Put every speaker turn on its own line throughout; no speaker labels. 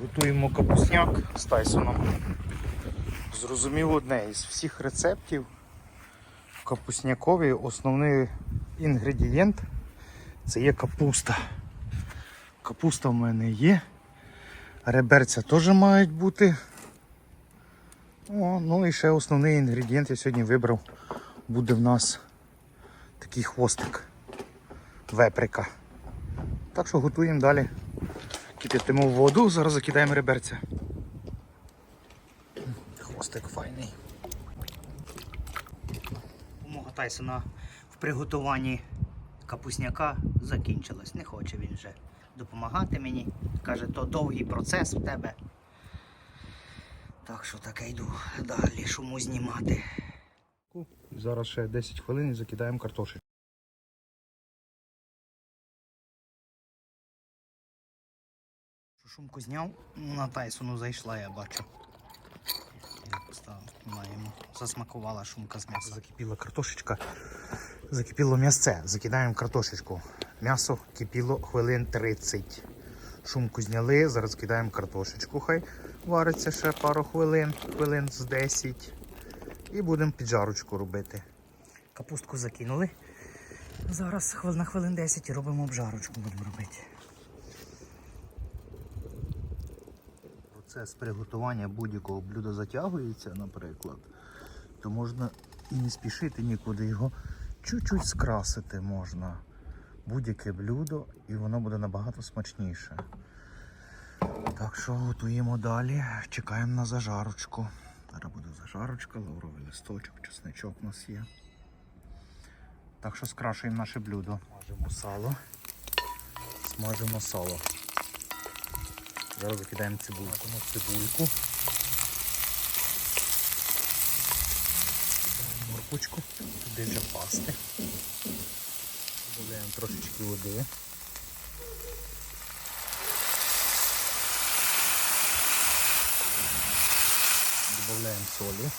Готуємо капусняк з Тайсоном. Зрозумів одне із всіх рецептів капуснякові основний інгредієнт це є капуста. Капуста в мене є. Реберця теж мають бути. О, ну і ще основний інгредієнт я сьогодні вибрав. Буде в нас такий хвостик веприка. Так що готуємо далі. Кип'ятимо воду, зараз закидаємо реберця. Хвостик файний.
Умога Тайсона в приготуванні капусняка закінчилась. Не хоче він вже допомагати мені. Каже, то довгий процес в тебе. Так що таке йду далі шуму знімати.
Зараз ще 10 хвилин і закидаємо картоші.
Шумку зняв, на Тайсону зайшла, я бачу. Вона засмакувала шумка з м'яса.
Закипіла картошечка. Закипіло м'ясце. Закидаємо картошечку. М'ясо кипіло хвилин 30. Шумку зняли, зараз кидаємо картошечку. Хай вариться ще пару хвилин, хвилин з 10. І будемо піджарочку робити.
Капустку закинули. Зараз на хвилин 10 і робимо обжарочку, будемо робити.
Процес приготування будь-якого блюда затягується, наприклад, то можна і не спішити нікуди його чуть-чуть скрасити можна. Будь-яке блюдо, і воно буде набагато смачніше. Так що готуємо далі, чекаємо на зажарочку. Зараз буде зажарочка, лавровий листочок, чесничок у нас є. Так що скрашуємо наше блюдо. Смажимо сало. Смажимо сало. Зараз закидаємо цибульку. Цибульку. Моркучку. Туди вже пасти. Додаємо трошечки води. Додаємо солі.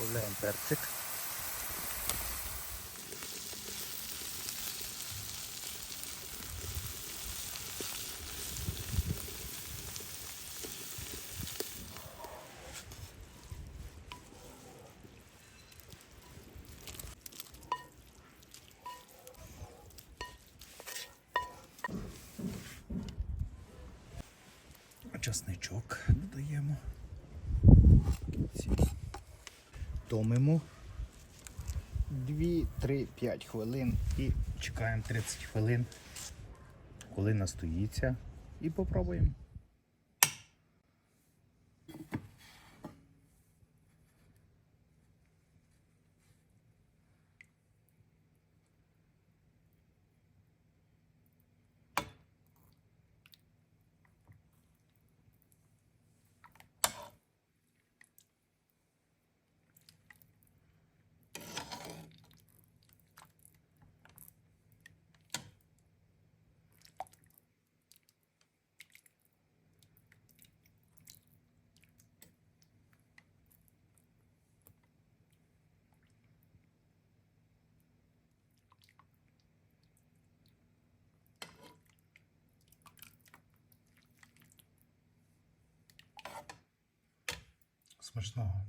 Додаємо перчик. Часничок додаємо. Томимо 2-3-5 хвилин і чекаємо 30 хвилин, коли настоїться, і попробуємо. Смачного.